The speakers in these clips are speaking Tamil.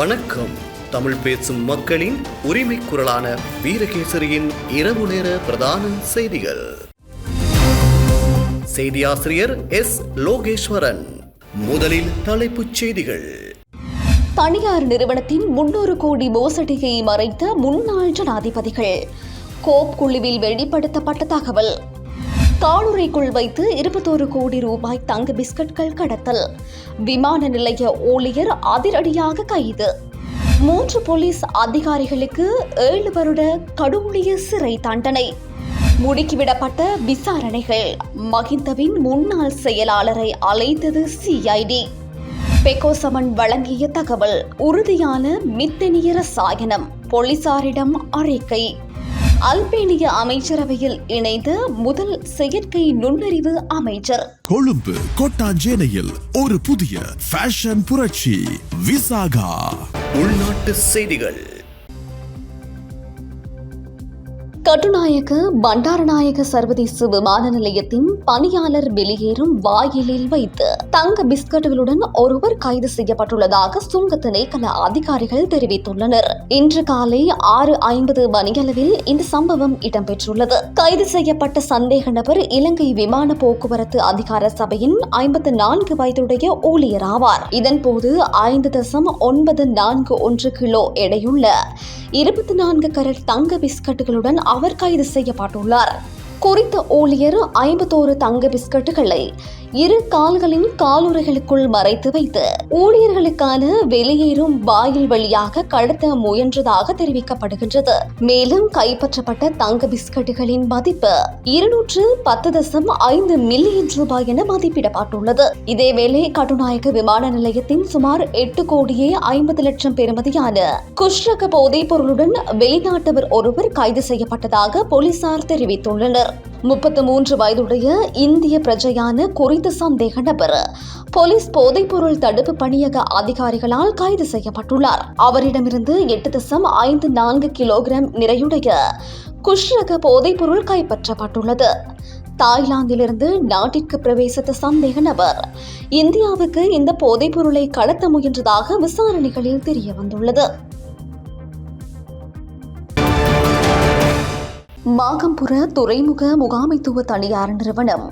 வணக்கம். தமிழ் பேசும் மக்களின் உரிமை குரலான வீரகேசரியின் இரவு நேர பிரதான செய்திகள். செய்தியாசிரியர் எஸ். லோகேஸ்வரன். முதலில் தலைப்புச் செய்திகள். தனியார் நிறுவனத்தின் முன்னூறு கோடி மோசடியை மறைத்த முன்னாள் ஜனாதிபதிகள். கோப் குழுவில் வெளிப்படுத்தப்பட்ட தகவல். காலுறைக்குள் வைத்து இருபத்தோரு கோடி ரூபாய் தங்க பிஸ்கட்கள் கடத்தல். விமான நிலைய ஊழியர் அதிரடியாக கைது. மூன்று போலீஸ் அதிகாரிகளுக்கு ஏழு வருட கடூழிய சிறை தண்டனை. முடுக்கிவிடப்பட்ட விசாரணைகள். மகிந்தவின் முன்னாள் செயலாளரை அழைத்தது சிஐடி பெக்கோசமன் வழங்கிய தகவல் உறுதியான மித்தனிய ரசாயனம் போலீசாரிடம் அறிக்கை. அல்பேனிய அமைச்சரவையில் இணைந்த முதல் செயற்கை நுண்ணறிவு அமைச்சர். கொழும்பு கொட்டாஞ்சேனையில் ஒரு புதிய ஃபேஷன் புரட்சி விசாகா. உள்நாட்டு செய்திகள். கட்டுநாயக்க பண்டாரநாயக சர்வதேச விமான நிலையத்தின் பணியாளர் வெளியேறும் வாயிலில் வைத்து தங்க பிஸ்கட்டுகளுடன் ஒருவர் கைது செய்யப்பட்டுள்ளதாக சுங்க திணைக்கள அதிகாரிகள் தெரிவித்துள்ளனர். இன்று காலை ஆறு ஐம்பது மணியளவில் இந்த சம்பவம் இடம்பெற்றுள்ளது. கைது செய்யப்பட்ட சந்தேக நபர் இலங்கை விமான போக்குவரத்து அதிகார சபையின் ஐம்பத்து நான்கு வயதுடைய ஊழியர் ஆவார். இதன்போது ஐந்து தசம் ஒன்பது நான்கு ஒன்று கிலோ எடையுள்ள இருபத்தி நான்கு கரட் தங்க பிஸ்கட்டுகளுடன் அவர் கைது செய்யப்பட்டுள்ளார். குறித்த ஊழியர் ஐம்பத்தோரு தங்க பிஸ்கட்டுகளை இரு கால்களின் காலுறைகளுக்குள் மறைத்து வைத்து ஊழியர்களுக்கான வெளியேறும் வாயில் வழியாக கடத்த முயன்றதாக தெரிவிக்கப்படுகின்றது. மேலும் கைப்பற்றப்பட்ட தங்க பிஸ்கட்டுகளின் மதிப்பு இருநூற்று பத்து தசம் ஐந்து மில்லியன் ரூபாய் என மதிப்பிடப்பட்டுள்ளது. இதேவேளை கட்டுநாயக்க விமான நிலையத்தின் சுமார் எட்டு கோடியே ஐம்பது லட்சம் பெறுமதியான குஷ்ரக போதைப் பொருளுடன் வெளிநாட்டவர் ஒருவர் கைது செய்யப்பட்டதாக போலீசார் தெரிவித்துள்ளனர். முப்பத்து மூன்று வயதுடைய இந்திய பிரஜையான குறித்த சந்தேக நபர். போலீஸ் போதைப்பொருள் தடுப்பு பணியக அதிகாரிகளால் கைது செய்யப்பட்டுள்ளார். அவரிடமிருந்து எட்டு தசம் ஐந்து நான்கு கிலோகிராம் நிறையுடைய குஷ்ரக போதைப்பொருள் கைப்பற்றப்பட்டுள்ளது. தாய்லாந்திலிருந்து நாட்டிற்கு பிரவேசித்த சந்தேக நபர் இந்தியாவுக்கு இந்த போதைப்பொருளை கடத்த முயன்றதாக விசாரணைகளில் தெரிய வந்துள்ளது மாகம்புர துறைமுக முகாமைத்துவ தனியார் நிறுவனம்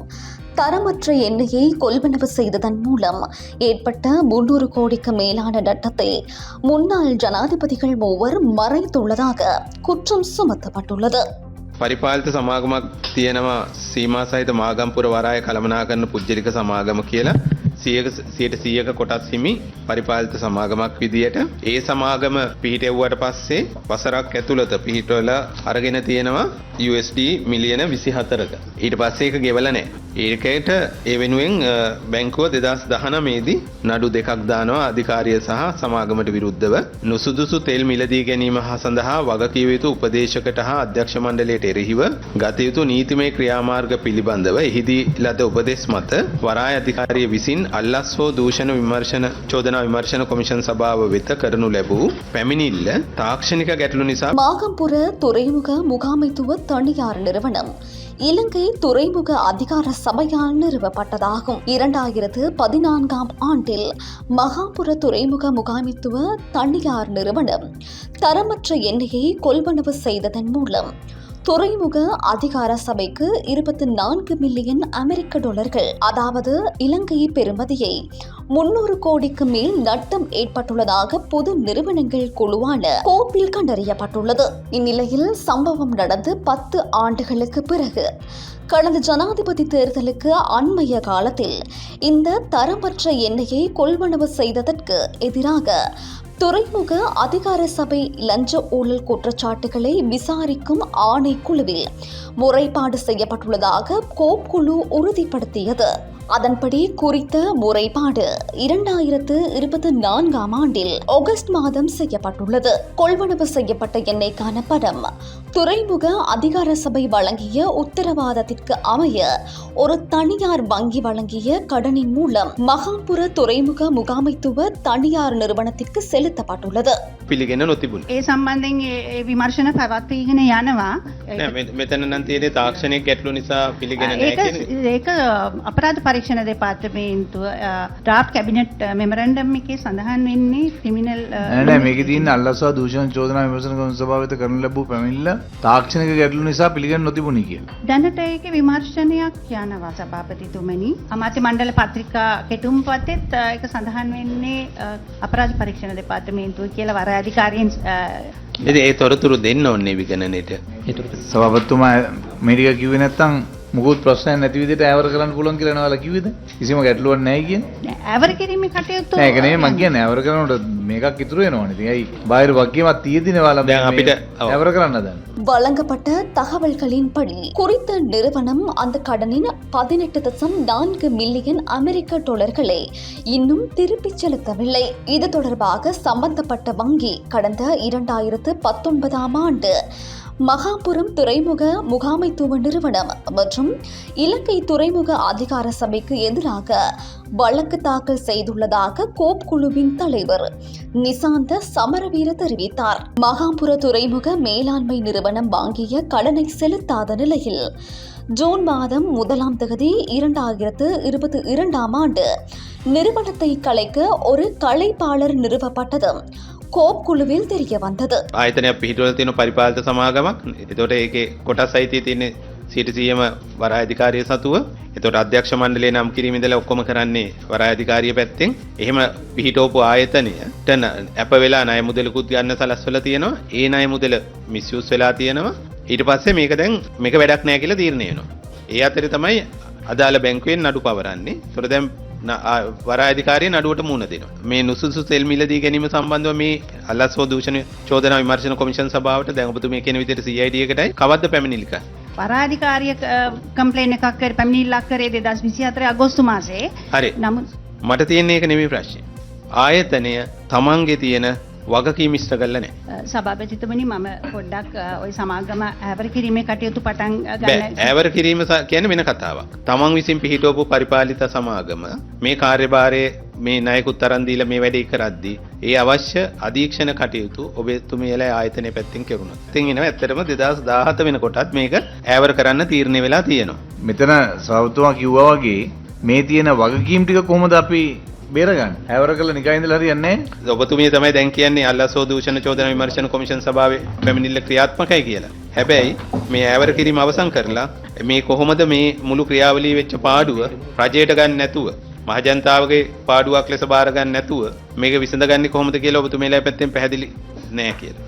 தரமற்ற எண்ணெயை கொள்வனவு செய்ததன் மூலம் ஏற்பட்ட முன்னூறு கோடிக்கு மேலான நட்டத்தை முன்னாள் ஜனாதிபதிகள் மூவர் மறைத்துள்ளதாக குற்றம் சுமத்தப்பட்டுள்ளது පරිපාලිත සමාගමක් තියෙනවා සීමා සහිත මාගම්පුර වරාය කළමනා කරන පුද්ජලික සමාගම කියලා සියක සියට සීයක කොටස් හිමි පරිපාලිත සමාගමක් විදියට. ඒ සමාගම පිහිටෙව්වට පස්සේ වසරක් ඇතුළත පිහිටවල අරගෙන තියෙනවා USD මිලියන විසි හතරක ඊට පස්සේ එක ගෙවල නෑ ඒකට ඒ වෙනුවෙන් අ, බැංකුව දෙදස් දහනමේදී නඩු දෙකක් දානවා අධිකාරිය සහ සමාගමට විරුද්ධව. නුසුදුසු තෙල් මිලදී ගැනීම හා සඳහා වගකිව යුතු උපදේශකට හා අධ්‍යක්ෂ මණ්ඩලයට එරෙහිව ගත යුතු නීතිමය ක්‍රියාමාර්ග පිළිබඳව එහිදී ලද උපදෙස් මත වරාය අධිකාරිය විසින් අල්ලස් හෝ දූෂණ විමර්ශන චෝදනා විමර්ශන කොමිෂන් සභාව වෙත කරනු ලැබූ පැමිණිල්ල තාක්ෂණික ගැටලු නිසා மாகம்புர துறைமுக முகாமைத்துவ தனியார் நிறுவனம் இலங்கை துறைமுக அதிகார சபையால் நிறுவப்பட்டதாகும் இரண்டாயிரத்து பதினான்காம் ஆண்டில் மகாபுர துறைமுக முகாமைத்துவ தனியார் நிறுவனம் தரமற்ற எண்ணெயை கொள்வனவு செய்ததன் மூலம் துறைமுக அதிகார சபைக்கு இருபத்தி நான்கு மில்லியன் அமெரிக்க டாலர்கள் அதாவது இலங்கை பெறுமதியை. முன்னூறு கோடிக்கு மேல் நட்டம் ஏற்பட்டுள்ளதாக பொது நிறுவனங்கள் குழுவான கோப்பில் கண்டறியப்பட்டுள்ளது. இந்நிலையில் சம்பவம் நடந்து பத்து ஆண்டுகளுக்கு பிறகு கடந்த ஜனாதிபதி தேர்தலுக்கு அண்மைய காலத்தில் இந்த தரமற்ற எண்ணெயை கொள்வனவு செய்ததற்கு எதிராக துறைமுக அதிகார சபை லஞ்ச ஊழல் குற்றச்சாட்டுகளை விசாரிக்கும் ஆணைக்குழுவில் முறைப்பாடு செய்யப்பட்டுள்ளதாக கோப் குழு உறுதிப்படுத்தியது. அதன்படி குறித்த முறைப்பாடு இரண்டாயிரத்து இருபத்தி நான்காம் ஆண்டில் ஆகஸ்ட் மாதம் செய்யப்பட்டுள்ளது. கொள்வனவு செய்யப்பட்ட எண்ணெய்க்கான பணம் துறைமுக அதிகார சபை வழங்கிய உத்தரவாதத்திற்கு அமைய ஒரு தனியார் வங்கி வழங்கிய கடனின் மூலம் மகாபுர துறைமுக முகாமைத்துவ தனியார் நிறுவனத்திற்கு செலுத்தப்பட்டுள்ளது. පිළිගෙන නොතිබුණ. ඒ සම්බන්ධයෙන් ඒ- විමර්ශන පැවත්වීගෙන යනවා. මෙතන නම් තියෙන්නේ තාක්ෂණික ගැටලු නිසා පිළිගෙන නැහැ ඒක කියන ඒක අපරාධ පරීක්ෂණ දෙපාර්තමේන්තුව ඩ්‍රාෆ්ට් කැබිනට් මෙමරන්ඩම් එකේ සඳහන් වෙන්නේ ක්‍රිමිනල් නෑ නෑ මේකේ තියෙන අල්ලස්වා දූෂණ චෝදනා විමර්ශන කොමිසම සභාව වෙත කරන ලැබූ පැමිණිල්ල තාක්ෂණික ගැටලු නිසා පිළිගන්න නොතිබුණි කියලා. දැනට ඒක විමර්ශනයක් යනවා සභාපතිතුමනි. අමාත්‍ය මණ්ඩල පත්‍රිකා කෙටුම් පතෙත් අ, ඒක සඳහන් වෙන්නේ අපරාධ පරීක්ෂණ දෙපාර්තමේන්තුව කියලා වර අධිකාරීන් ඒ තොරතුරු දෙන්න ඔන්නේ විගණනයට. සවපත්තුමා මිරික කිව්වේ නැත්තම් මුකුත් ප්‍රශ්නයක් නැති විදිහට ඇවර කරන්න පුළුවන් කියලා නෝලා කිව්වේද? කිසිම ගැටලුවක් නැහැ කියන්නේ. ඇවර කිරීමේ කටයුතු නෑ ඒක නෙමෙයි මං කියන්නේ ඇවර කරනකොට මේකක් ඉතුරු වෙනවනේ. ඉතින් ඇයි බාහිර වගකීමක් තියෙදිනේ ඔයාලා දැන් මේ- අපිට- ඔව්. ඇවර කරන්න හදන්නේ. வழங்கப்பட்ட தகவல்களின்படி குறித்த நிறுவனம் அந்த கடனின் பதினெட்டு தசம் நான்கு மில்லியன் அமெரிக்க டாலர்களை இன்னும் திருப்பிச் செலுத்தவில்லை இது தொடர்பாக சம்பந்தப்பட்ட வங்கி கடந்த இரண்டாயிரத்து பத்தொன்பதாம் ஆண்டு மகாபுரம் துறைமுக முகாமைத்துவ நிறுவனம் மற்றும் இலங்கை துறைமுக அதிகார சபைக்கு எதிராக வழக்கு தாக்கல் செய்துள்ளதாக கோப் குழுவின் தலைவர் நிசாந்த சமரவீர தெரிவித்தார். மகாபுர துறைமுக மேலாண்மை நிறுவனம் வாங்கிய கடனை செலுத்தாத நிலையில் ஜூன் மாதம் முதலாம் தேதி இரண்டாயிரத்து இருபத்தி இரண்டாம் ஆண்டு நிறுவனத்தை கலைக்க ஒரு கலைப்பாளர் நிறுவப்பட்டதும் කෝප් කුළුවිල් තෙරිය වන්දද. ආයතනයක් පිහිටුවල තියෙන පරිපාලත සමාගමක් එතොට ඒකේ කොටස් අයිතිය තියන්නේ සිටසියම වරාධිකාරය සතුව එතොට අධ්‍යක්ෂ මණ්ඩලේ නම් කිරීමදල ඔක්කොම කරන්නේ වරාධිකාරිය පැත්තෙන් එහෙම පිහිටෝපු ආයතනය ටන ඇප වෙලා නය මුදලකුත් ගන්න සලස්වල තියෙනවා ඒ අය මුදල මිස්යුස් වෙලා තියෙනවා ඊට පස්සේ මේක දැන් මේක වැඩක් නෑ කියලා තීරණයනවා ඒ අතර තමයි අදාළ බැංකුවෙන් නඩු පවරන්නේ තොර දැම් වරාධිකාරය නඩුවට මුණ දෙන මේ නුසුසු සෙල් මිලදී ගැනීම සම්බන්ධව මේ අල්ලස් හෝ දූෂණ චෝදන විමර්ශන කොමිෂන් සභාවට දැඟපතු මේ කෙන විතර සියඩියකටයි කවද පැමිණිලික පරාධිකාරිය කම්පලේන එකක්කර පැමිණිල්ලක් කරේ දෙදස් විසි අතර අගොස්තු මාසේ හරි. නමුත් මට තියන්නේ එක නෙමේ ප්‍රශ්ය ආයතනය තමන්ගේ තියෙන වගකීම් ඉෂ්ට කරලා නැහැ. සභාපතිතුමනි මම පොඩ්ඩක් ওই සමාගම ඇවර කිරීමේ කටයුතු පටන් ගන්න ඇවර කිරීම කියන්නේ වෙන කතාවක්. තමන් විසින් පිහිටවපු පරිපාලිත සමාගම මේ කාර්යභාරය මේ ණයකුත් අරන් දීලා මේ වැඩේ කරද්දී ඒ අවශ්‍ය අධීක්ෂණ කටයුතු ඔබතුමියලා ආයතනයේ පැත්තෙන් කෙරුණා. ඉතින් එනවා ඇත්තටම 2017 වෙනකොටත් මේක ඇවර කරන්න තීරණය වෙලා තියෙනවා. මෙතන සෞතුමා කිව්වා වගේ මේ තියෙන වගකීම් ටික කොහොමද අපි බේරගන්නේ? ඇවර කළා නිකන් ඉඳලා හරියන්නේ නැහැ. ඔබතුමිය තමයි දැන් කියන්නේ අල්ලසෝ දූෂණ චෝදනා විමර්ශන කොමිෂන් සභාවේ පැමිණිල්ල ක්‍රියාත්මකයි කියලා. හැබැයි මේ ඇවර කිරීම අවසන් කරලා මේ කොහොමද මේ මුළු ක්‍රියාවලිය වෙච්ච පාඩුව රජයට ගන්න නැතුව මහජනතාවගේ පාඩුවක් ලෙස බාර ගන්න නැතුව මේක විසඳගන්නේ කොහොමද කියලා ඔබතුමියලා පැත්තෙන් පැහැදිලි නෑ කියලා.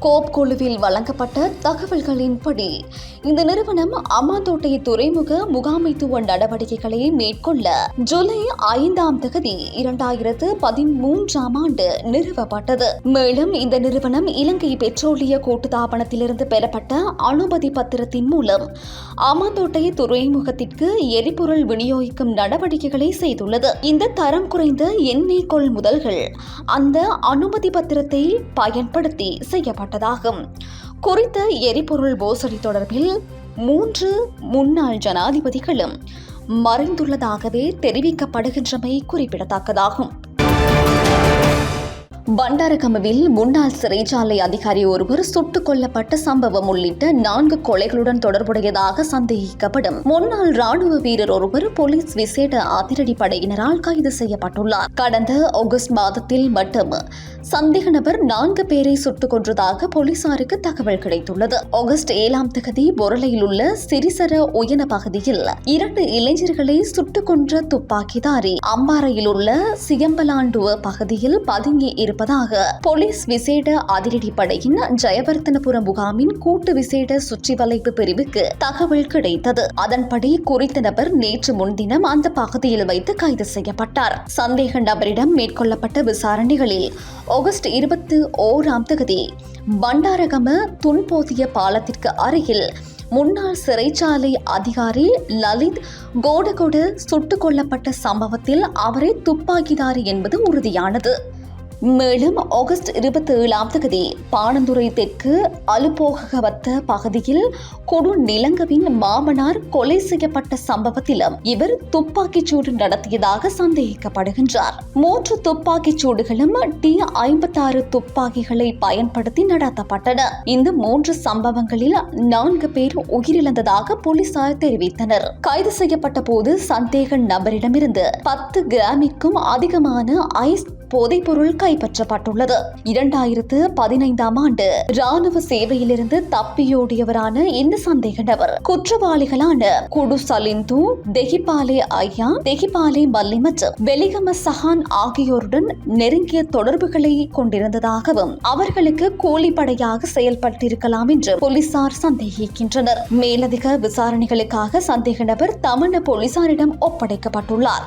கோப் குழுவில் வழங்கப்பட்ட தகவல்களின்படி இந்த நிறுவனம் அம்மாந்தோட்டை துறைமுக முகாமைத்துவ நடவடிக்கைகளை மேற்கொள்ள ஜூலை ஐந்தாம் தகுதி இரண்டாயிரத்து பதிமூன்றாம் ஆண்டு நிறுவப்பட்டது. மேலும் இந்த நிறுவனம் இலங்கை பெட்ரோலிய கூட்டுத்தாபனத்திலிருந்து பெறப்பட்ட அனுமதி பத்திரத்தின் மூலம் அம்மாந்தோட்டை துறைமுகத்திற்கு எரிபொருள் விநியோகிக்கும் நடவடிக்கைகளை செய்துள்ளது. இந்த தரம் குறைந்த எண்ணெய் கொள்முதல்கள் அந்த அனுமதி பத்திரத்தை பயன்படுத்தி செய்யப்பட்டது. செய்யப்பட்டதாகும் குறித்த எரிபொருள் மோசடி தொடர்பில் மூன்று முன்னாள் ஜனாதிபதிகளும் மறைந்துள்ளதாகவே தெரிவிக்கப்படுகின்றமை குறிப்பிடத்தக்கதாகும். பண்டாரகமவில் முன்னாள் சிறைச்சாலை அதிகாரி ஒருவர் சுட்டுக் கொல்லப்பட்ட சம்பவம் உள்ளிட்ட நான்கு கொலைகளுடன் தொடர்புடையதாக சந்தேகிக்கப்படும் முன்னாள் ராணுவ வீரர் ஒருவர் போலீஸ் விசேட அதிரடி படையினரால் கைது செய்யப்பட்டுள்ளார். கடந்த ஆகஸ்ட் மாதத்தில் மட்டும் சந்தேக நபர் நான்கு பேரை சுட்டுக் கொன்றதாக போலீசாருக்கு தகவல் கிடைத்துள்ளது. ஆகஸ்ட் ஏழாம் தேதி பொருளையில் உள்ள சிறிசர உயன பகுதியில் இரண்டு இளைஞர்களை சுட்டுக் கொன்ற துப்பாக்கிதாரி அம்பாறையில் உள்ள சியம்பலாண்டுவ பகுதியில் பதுங்கி இருப்பதாக போலீஸ் விசேட அதிரடிப்படையின் ஜெயவர்த்தனபுரம் முகாமின் கூட்டு விசேட சுற்றிவளைப்பு பிரிவுக்கு தகவல் கிடைத்தது. அதன்படி குறித்த நபர் நேற்று முன்தினம் அந்த பகுதியில் வைத்து கைது செய்யப்பட்டார். சந்தேக நபரிடம் மேற்கொள்ளப்பட்ட விசாரணைகளில் ஆகஸ்ட் இருபத்தி ஓராம் தேதி பண்டாரகம துன்போதிய பாலத்திற்கு அருகில் முன்னாள் சிறைச்சாலை அதிகாரி லலித் கோடகோடு சுட்டுக் கொல்லப்பட்ட சம்பவத்தில் அவரை துப்பாக்கிதாரி என்பது உறுதியானது. மேலும் ஆகஸ்ட் இருபத்தி ஏழாம் தேதி பாணந்துறை தெற்கு அலுபோகவத்த பகுதியில் கொடு நிலங்கவின் மாமனார் கொலை செய்யப்பட்ட சம்பவத்திலும் இவர் துப்பாக்கிச் சூடு நடத்தியதாக சந்தேகிக்கப்படுகின்றார். மூன்று துப்பாக்கிச் சூடுகளும் டி ஐம்பத்தாறு துப்பாக்கிகளை பயன்படுத்தி நடத்தப்பட்டன. இந்த மூன்று சம்பவங்களில் நான்கு பேர் உயிரிழந்ததாக போலீசார் தெரிவித்தனர். கைது செய்யப்பட்ட போது சந்தேக நபரிடமிருந்து பத்து கிராமிக்கும் அதிகமான ஐஸ் போதைப்பொருள் கைப்பற்றப்பட்டுள்ளது. இரண்டாயிரத்து பதினைந்தாம் ஆண்டு ராணுவ சேவையிலிருந்து தப்பியோடியவரான இந்த சந்தேக நபர் குற்றவாளிகளான குடு சலிந்து தெஹிபாலே ஐயா தெஹிபாலே மல்லி மற்றும் வெலிகம சஹான் ஆகியோருடன் நெருங்கிய தொடர்புகளை கொண்டிருந்ததாகவும் அவர்களுக்கு கூலிப்படையாக செயல்பட்டிருக்கலாம் என்று போலீசார் சந்தேகிக்கின்றனர். மேலதிக விசாரணைகளுக்காக சந்தேக நபர் தமிழ் போலீசாரிடம் ஒப்படைக்கப்பட்டுள்ளார்.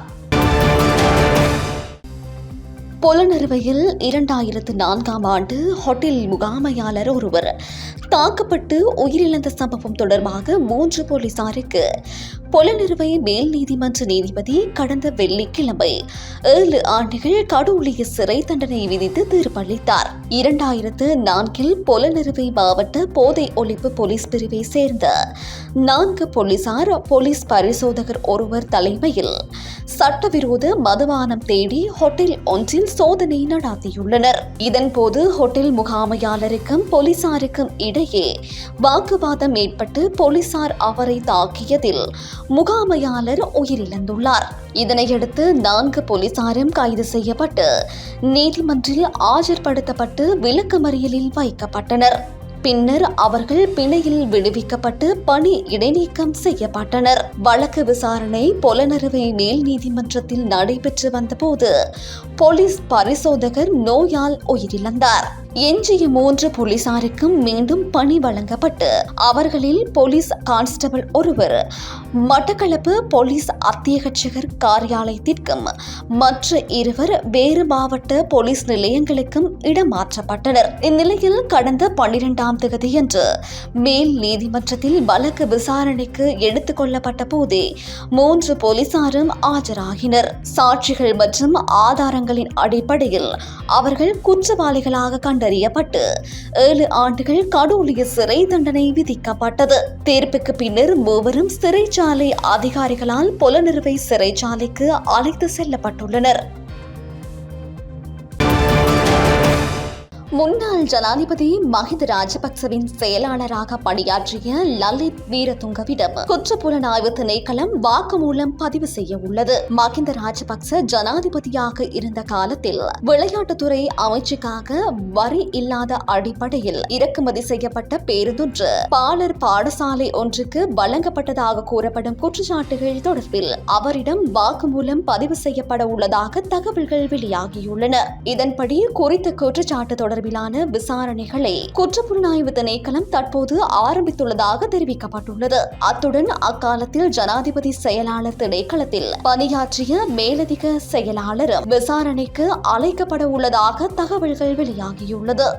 பொலனறுவையில் இரண்டாயிரத்து நான்காம் ஆண்டு ஹோட்டல் முகாமையாளர் ஒருவர் தாக்கப்பட்டு உயிரிழந்த சம்பவம் தொடர்பாக மூன்று போலீசாருக்கு புலனறுவை மேல் நீதிமன்ற நீதிபதி கடந்த வெள்ளிக்கிழமை ஏழு ஆண்டுகள் கடூழிய சிறை தண்டனை விதித்து தீர்ப்பளித்தார். இரண்டாயிரத்து நான்கில் புலனறுவை மாவட்ட போதை ஒழிப்பு போலீஸ் பிரிவை சேர்ந்த நான்கு போலீசார் போலீஸ் பரிசோதகர் ஒருவர் தலைமையில் சட்டவிரோத மதுபானம் தேடி ஹோட்டல் ஒன்றில் சோதனை நடாத்தியுள்ளனர் இதன்போது ஹோட்டல் முகாமையாளருக்கும் போலீசாருக்கும் இடையே வாக்குவாதம் ஏற்பட்டு போலீசார் அவரை தாக்கியதில் முகாமையாளர் உயிரிழந்துள்ளார். இதனையடுத்து நான்கு போலீசாரும் கைது செய்யப்பட்டு நீதிமன்றில் ஆஜர்படுத்தப்பட்டு விளக்கமறியலில் வைக்கப்பட்டனர். பின்னர் அவர்கள் பிணையில் விடுவிக்கப்பட்டு பணி இடைநீக்கம் செய்யப்பட்டனர். வழக்கு விசாரணை பொலனறுவை மேல் நீதிமன்றத்தில் நடைபெற்று வந்தபோது போலீஸ் பரிசோதகர் நோயால் உயிரிழந்தார். எஞ்சிய மூன்று போலீசாருக்கும் மீண்டும் பணி வழங்கப்பட்டு அவர்களில் போலீஸ் கான்ஸ்டபிள் ஒருவர் மட்டக்களப்பு போலீஸ் அத்தியகட்சகர் காரியாலயத்திற்கும் மற்ற இருவர் வேறு மாவட்ட போலீஸ் நிலையங்களுக்கும் இடமாற்றப்பட்டனர். இந்நிலையில் கடந்த பன்னிரெண்டாம் தேதியன்று மேல் நீதிமன்றத்தில் வழக்கு விசாரணைக்கு எடுத்துக் கொள்ளப்பட்ட போதே மூன்று போலீசாரும் ஆஜராகினர். சாட்சிகள் மற்றும் ஆதாரங்களின் அடிப்படையில் அவர்கள் குற்றவாளிகளாக கண்டறியப்பட்டு ஏழு ஆண்டுகள் கடூலிய சிறை தண்டனை விதிக்கப்பட்டது. தீர்ப்புக்கு பின்னர் மூவரும் சிறைச்சாலை அதிகாரிகளால் புலனறுவை சிறைச்சாலைக்கு அழைத்து செல்லப்பட்டுள்ளனர். முன்னாள் ஜனாதிபதி மஹிந்த ராஜபக்சவின் செயலாளராக பணியாற்றிய லலித் வீரதுங்கவிடம் குற்றப்புலனாய்வு திணைக்களம் வாக்குமூலம் பதிவு செய்ய உள்ளது. மஹிந்த ராஜபக்ச ஜனாதிபதியாக இருந்த காலத்தில் விளையாட்டுத்துறை அமைச்சுக்காக வரி இல்லாத அடிப்படையில் இறக்குமதி செய்யப்பட்ட பேருந்தொன்று பாலர் பாடசாலை ஒன்றுக்கு வழங்கப்பட்டதாக கூறப்படும் குற்றச்சாட்டுகள் தொடர்பில் அவரிடம் வாக்குமூலம் பதிவு செய்யப்பட உள்ளதாக தகவல்கள் வெளியாகியுள்ளன. இதன்படி குறித்த குற்றச்சாட்டு தொடர்பிலான விசாரணைகளை குற்றப்புலனாய்வு திணைக்களம் தற்போது ஆரம்பித்துள்ளதாக தெரிவிக்கப்பட்டுள்ளது. அத்துடன் அக்காலத்தில் ஜனாதிபதி செயலாளர் திணைக்களத்தில் பணியாற்றிய மேலதிக செயலாளர் விசாரணைக்கு அழைக்கப்பட உள்ளதாக தகவல்கள் வெளியாகியுள்ளது.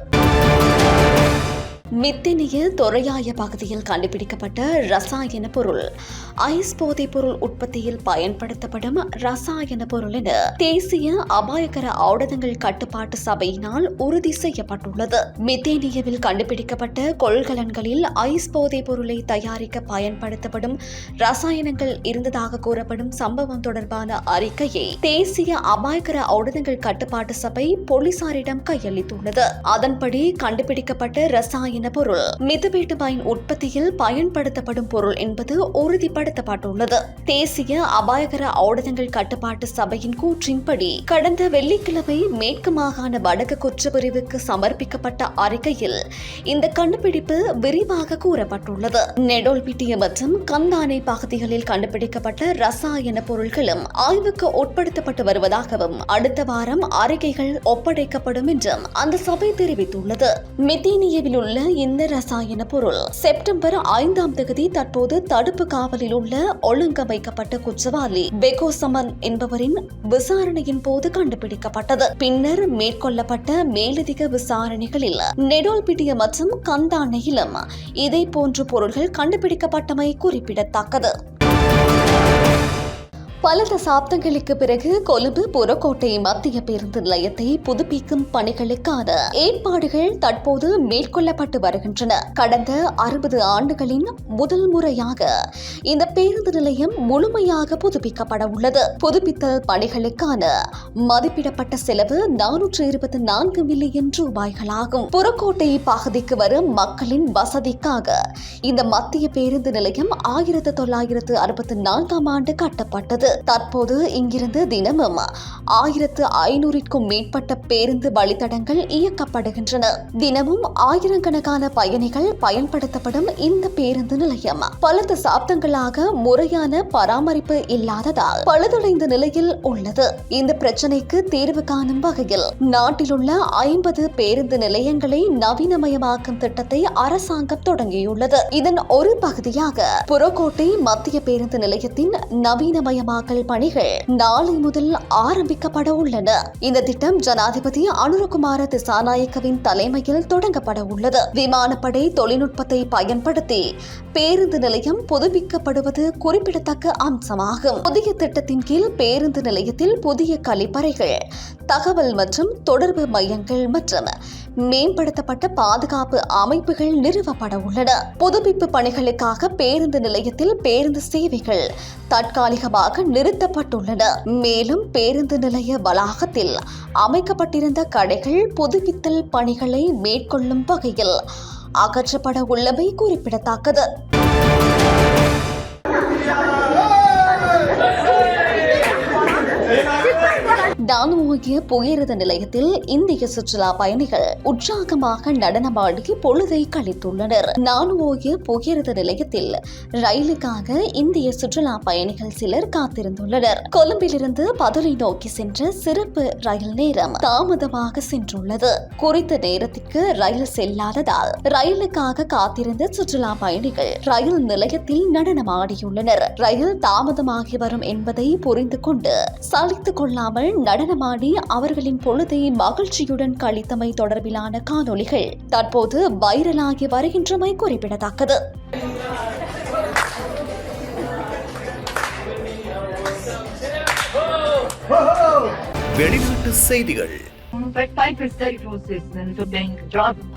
மித்தினிய தொரையாய பகுதியில் கண்டுபிடிக்கப்பட்ட ரசாயன பொருள். ஐஸ் போதைப் பொருள் உற்பத்தியில் பயன்படுத்தப்படும் ரசாயன பொருள் என தேசிய அபாயகர ஆயுதங்கள் கட்டுப்பாட்டு சபையினால் உறுதி செய்யப்பட்டுள்ளது. மித்தேனியவில் கண்டுபிடிக்கப்பட்ட கொள்கலன்களில் ஐஸ் போதைப் பொருளை தயாரிக்க பயன்படுத்தப்படும் ரசாயனங்கள் இருந்ததாக கூறப்படும் சம்பவம் தொடர்பான அறிக்கையை தேசிய அபாயகர ஆயுதங்கள் கட்டுப்பாட்டு சபை போலீசாரிடம் கையளித்துள்ளது. அதன்படி கண்டுபிடிக்கப்பட்ட ரசாயன பொருள். மிதுபேட்டுபாயின் உற்பத்தியில் பயன்படுத்தப்படும் பொருள் என்பது உறுதிப்படுத்தப்பட்டுள்ளது. தேசிய அபாயகர ஆயுதங்கள் கட்டுப்பாட்டு சபையின் கூற்றின்படி கடந்த வெள்ளிக்கிழமை மேற்கு மாகாண வடக்கு குற்றப்பிரிவுக்கு சமர்ப்பிக்கப்பட்ட அறிக்கையில் இந்த கண்டுபிடிப்பு விரிவாக கூறப்பட்டுள்ளது. நெடோல்பிட்டிய மற்றும் கந்தானை பகுதிகளில் கண்டுபிடிக்கப்பட்ட ரசாயன பொருட்களும் ஆய்வுக்கு உட்படுத்தப்பட்டு வருவதாகவும் அடுத்த வாரம் அறிக்கைகள் ஒப்படைக்கப்படும் என்றும் அந்த சபை தெரிவித்துள்ளது. மெத்தீனியவில் உள்ள இந்த ரசாயன பொருள். செப்டம்பர் ஐந்தாம் தேதி தற்போது தடுப்பு காவலில் உள்ள ஒழுங்கமைக்கப்பட்ட குற்றவாளி பெகோசமன் என்பவரின் விசாரணையின் போது கண்டுபிடிக்கப்பட்டது. பின்னர் மேற்கொள்ளப்பட்ட மேலதிக விசாரணைகளில் நெடோல்பிட்டிய மற்றும் கந்தானையிலும் இதே போன்ற பொருள்கள் கண்டுபிடிக்கப்பட்டமை குறிப்பிடத்தக்கது. பல தசாப்தங்களுக்கு பிறகு கொழும்பு புறக்கோட்டை மத்திய பேருந்து நிலையத்தை புதுப்பிக்கும் பணிகளுக்கான ஏற்பாடுகள் தற்போது மேற்கொள்ளப்பட்டு வருகின்றன. கடந்த அறுபது ஆண்டுகளின் முதல் முறையாக இந்த பேருந்து நிலையம் முழுமையாக புதுப்பிக்கப்பட உள்ளது. புதுப்பித்தல் பணிகளுக்கான மதிப்பிடப்பட்ட செலவு நானூற்று இருபத்தி நான்கு மில்லியன் ரூபாய்களாகும். புறக்கோட்டை பகுதிக்கு வரும் மக்களின் வசதிக்காக இந்த மத்திய பேருந்து நிலையம் ஆயிரத்து தொள்ளாயிரத்து அறுபத்தி நான்காம் ஆண்டு கட்டப்பட்டது. தற்போது இங்கிருந்து தினமும் ஆயிரத்து ஐநூறிற்கும் மேற்பட்ட பேருந்து வழித்தடங்கள் இயக்கப்படுகின்றன. தினமும் ஆயிரக்கணக்கான பயணிகள் பயன்படுத்தப்படும் இந்த பேருந்து நிலையம். பல தசாப்தங்களாக முறையான பராமரிப்பு இல்லாததால் பழுதடைந்த நிலையில் உள்ளது. இந்த பிரச்சனைக்கு தீர்வு காணும் வகையில் நாட்டிலுள்ள ஐம்பது பேருந்து நிலையங்களை நவீனமயமாக்கும் திட்டத்தை அரசாங்கம் தொடங்கியுள்ளது. இதன் ஒரு பகுதியாக புறக்கோட்டை மத்திய பேருந்து நிலையத்தின் நவீனமயமாக நவீனமயமாக்கல் பணிகள் நாளை முதல் ஆரம்பிக்கப்பட உள்ளன. இந்த திட்டம் ஜனாதிபதி அனுரகுமார திசாநாயக்கவின் தலைமையில் தொடங்கப்பட உள்ளது. விமானப்படை தொழில்நுட்பத்தை பயன்படுத்தி பேருந்து நிலையம் புதுப்பிக்கப்படுவது குறிப்பிடத்தக்க அம்சமாகும். புதிய திட்டத்தின் கீழ் பேருந்து நிலையத்தில் புதிய கழிப்பறைகள் தகவல் மற்றும் தொடர்பு மையங்கள் மற்றும் மேம்படுத்தப்பட்ட பாதுகாப்பு அமைப்புகள் நிறுவப்பட உள்ளன. புதுப்பிப்பு பணிகளுக்காக பேருந்து நிலையத்தில் பேருந்து சேவைகள் தற்காலிகமாக நிறுத்தப்பட்டுள்ளன. மேலும் பேருந்து நிலைய வளாகத்தில் அமைக்கப்பட்டிருந்த கடைகள் புதுப்பித்தல் பணிகளை மேற்கொள்ளும் வகையில் அகற்றப்பட உள்ளவை குறிப்பிடத்தக்கது. டானுவாகிய புகையிரத நிலையத்தில் இந்திய சுற்றுலா பயணிகள் உற்சாகமாக நடனமாடி பொழுதை கழித்துள்ளனர். நானுவோகிய புகையிரத நிலையத்தில் ரயிலுக்காக இந்திய சுற்றுலா பயணிகள் சிலர் காத்திருந்துள்ளனர். கொழும்பிலிருந்து பதுளை நோக்கி சென்ற சிறப்பு ரயில் நேரம் தாமதமாக சென்றுள்ளது. குறித்த நேரத்திற்கு ரயில் செல்லாததால் ரயிலுக்காக காத்திருந்த சுற்றுலா பயணிகள் ரயில் நிலையத்தில் நடனமாடியுள்ளனர். ரயில் தாமதமாகி வரும் என்பதை புரிந்து கொண்டு சலித்துக் கொள்ளாமல் நடனமாடி அவர்களின் பொழுதை மகிழ்ச்சியுடன் கழித்தமை தொடர்பிலான காணொளிகள் தற்போது வைரலாகி வருகின்றமை குறிப்பிடத்தக்கது. வெளிநாட்டு செய்திகள்.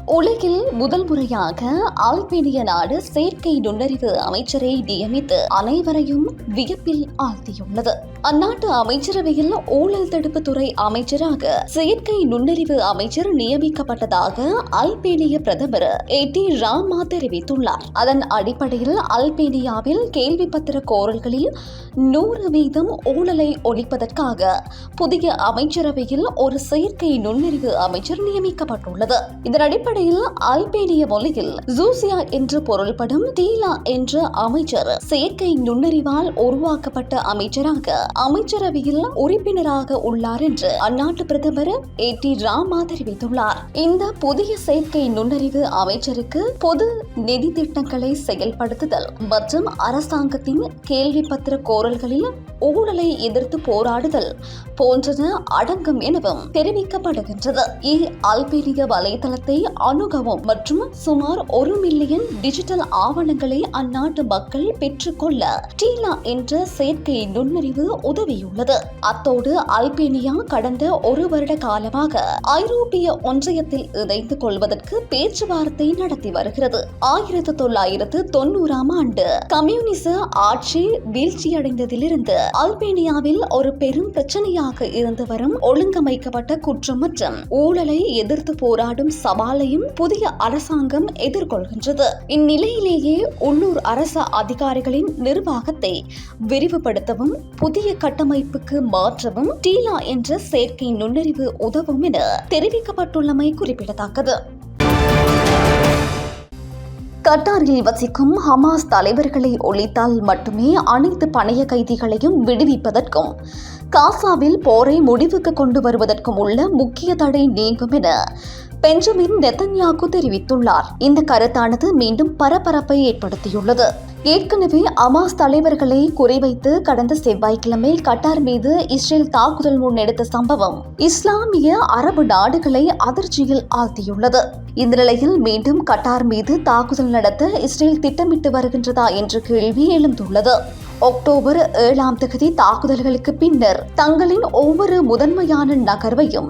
உலகில் முதல் முறையாக ஆல்பேனிய நாடு செயற்கை நுண்ணறிவு அமைச்சரை நியமித்து அனைவரையும் வியப்பில் ஆழ்த்தியுள்ளது. அந்நாட்டு அமைச்சரவையில் ஊழல் தடுப்பு துறை அமைச்சராக செயற்கை நுண்ணறிவு அமைச்சர் நியமிக்கப்பட்டதாக அல்பேனிய பிரதமர் எட்டி ராமா தெரிவித்துள்ளார். அதன் அடிப்படையில் அல்பேனியாவில் கேள்வி பத்திர கோரல்களில் நூறு வீதம் ஊழலை ஒழிப்பதற்காக புதிய அமைச்சரவையில் ஒரு செயற்கை நுண்ணறிவு அமைச்சர் நியமிக்கப்பட்டுள்ளது. இதன் அடிப்படையில் அல்பேனிய மொழியில் ஜூசியா என்று பொருள்படும் டீலா என்ற அமைச்சர் செயற்கை நுண்ணறிவால் உருவாக்கப்பட்ட அமைச்சராக அமைச்சரவையில் உறுப்பினராக உள்ளார் என்று அந்நாட்டு பிரதமர் ஏ டி ராமா தெரிவித்துள்ளார். இந்த புதிய செயற்கை நுண்ணறிவு அமைச்சருக்கு பொது நிதி திட்டங்களை செயல்படுத்துதல் மற்றும் அரசாங்கத்தின் கேள்வி பத்திர கோரல்களில் ஊழலை எதிர்த்து போராடுதல் போன்றன அடங்கும் எனவும் தெரிவிக்க தெரிவிக்கப்படுகின்றது இ அல்பேனிய வலைதளத்தை அணுகவும் மற்றும் சுமார் ஒரு மில்லியன் டிஜிட்டல் ஆவணங்களை அந்நாட்டு மக்கள் பெற்றுக்கொள்ள டீலா என்ற செயற்கை நுண்ணறிவு உதவியுள்ளது. அத்தோடு அல்பேனியா கடந்த ஒரு வருட காலமாக ஐரோப்பிய ஒன்றியத்தில் இணைந்து கொள்வதற்கு பேச்சுவார்த்தை நடத்தி வருகிறது. ஆயிரத்தி தொள்ளாயிரத்து தொண்ணூறாம் ஆண்டு கம்யூனிச ஆட்சி வீழ்ச்சியடைந்ததிலிருந்து அல்பேனியாவில் ஒரு பெரும் பிரச்சனையாக இருந்து வரும் ஒழுங்கமைக்கப்பட்ட குற்றம் மற்றும் ஊழலை எதிர்த்து போராடும் சவாலையும் புதிய அரசாங்கம் எதிர்கொள்கின்றது. இந்நிலையிலேயே உள்ளூர் அரச அதிகாரிகளின் நிர்வாகத்தை விரிவுபடுத்தவும் புதிய கட்டமைப்புக்கு மாற்றவும் டீலா என்ற செயற்கை நுண்ணறிவு உதவும் என தெரிவிக்கப்பட்டுள்ளமை குறிப்பிடத்தக்கது. கட்டாரில் வசிக்கும் ஹமாஸ் தலைவர்களை ஒழித்தால் மட்டுமே அனைத்து பணைய கைதிகளையும் விடுவிப்பதற்கும் காசாவில் போரை முடிவுக்கு கொண்டு வருவதற்கும் உள்ள முக்கிய தடை நீங்கும் என பெஞ்சமின் நெத்தன்யாகு தெரிவித்துள்ளார். இந்த கருத்தானது மீண்டும் பரபரப்பை ஏற்படுத்தியுள்ளது. ஏற்கனவே அமாஸ் தலைவர்களை குறிவைத்து கடந்த செவ்வாய்க்கிழமை கட்டார் மீது இஸ்ரேல் தாக்குதல் முன்னெடுத்த சம்பவம் இஸ்லாமிய அரபு நாடுகளை அதிர்ச்சியில் ஆழ்த்தியுள்ளது. இந்த நிலையில் மீண்டும் கட்டார் மீது தாக்குதல் நடத்த இஸ்ரேல் திட்டமிட்டு வருகின்றதா என்ற கேள்வி எழுந்துள்ளது. அக்டோபர் ஏழாம் தேதி தாக்குதல்களுக்கு பின்னர் தங்களின் ஒவ்வொரு முதன்மையான நகர்வையும்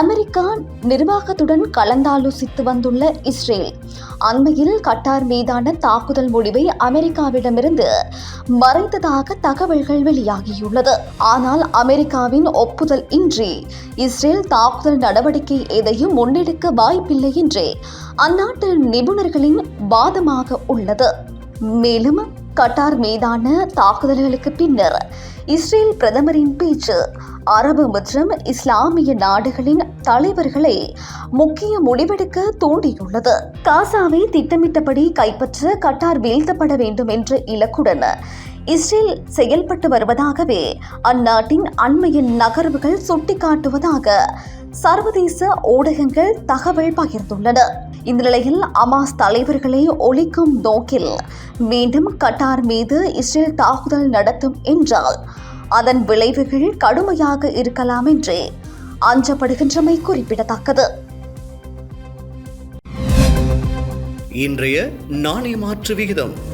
அமெரிக்கா நிர்வாகத்துடன் கலந்தாலோசித்து வந்துள்ள இஸ்ரேல் அண்மையில் கட்டார் மீதான தாக்குதல் முடிவை அமெரிக்காவிடமிருந்து மறைத்ததாக தகவல்கள் வெளியாகியுள்ளது. ஆனால் அமெரிக்காவின் ஒப்புதல் இன்றி இஸ்ரேல் தாக்குதல் நடவடிக்கை எதையும் முன்னெடுக்க வாய்ப்பில்லை என்றே அந்நாட்டு நிபுணர்களின் வாதமாக உள்ளது. மேலும் கட்டார் மீதான தாக்குதல்களுக்கு பின்னர் இஸ்ரேல் பிரதமரின் பேச்சு அரபு மற்றும் இஸ்லாமிய நாடுகளின் தலைவர்களை முக்கிய முடிவெடுக்க தூண்டியுள்ளது. காசாவை திட்டமிட்டபடி கைப்பற்ற கட்டார் வீழ்த்தப்பட வேண்டும் என்ற இலக்குடன் இஸ்ரேல் செயல்பட்டு வருவதாகவே அந்நாட்டின் அண்மையின் நகர்வுகள் சுட்டிக்காட்டுவதாக சர்வதேச ஊடகங்கள் தகவல் பகிர்ந்துள்ளன. இந்த நிலையில் அமாஸ் தலைவர்களை ஒழிக்கும் நோக்கில் மீண்டும் கட்டார் மீது இஸ்ரேல் தாக்குதல் நடத்தும் என்றால் அதன் விளைவுகள் கடுமையாக இருக்கலாம் என்றே அஞ்சப்படுகின்றமை குறிப்பிடத்தக்கது. இன்றைய நாணய மாற்று விகிதம்.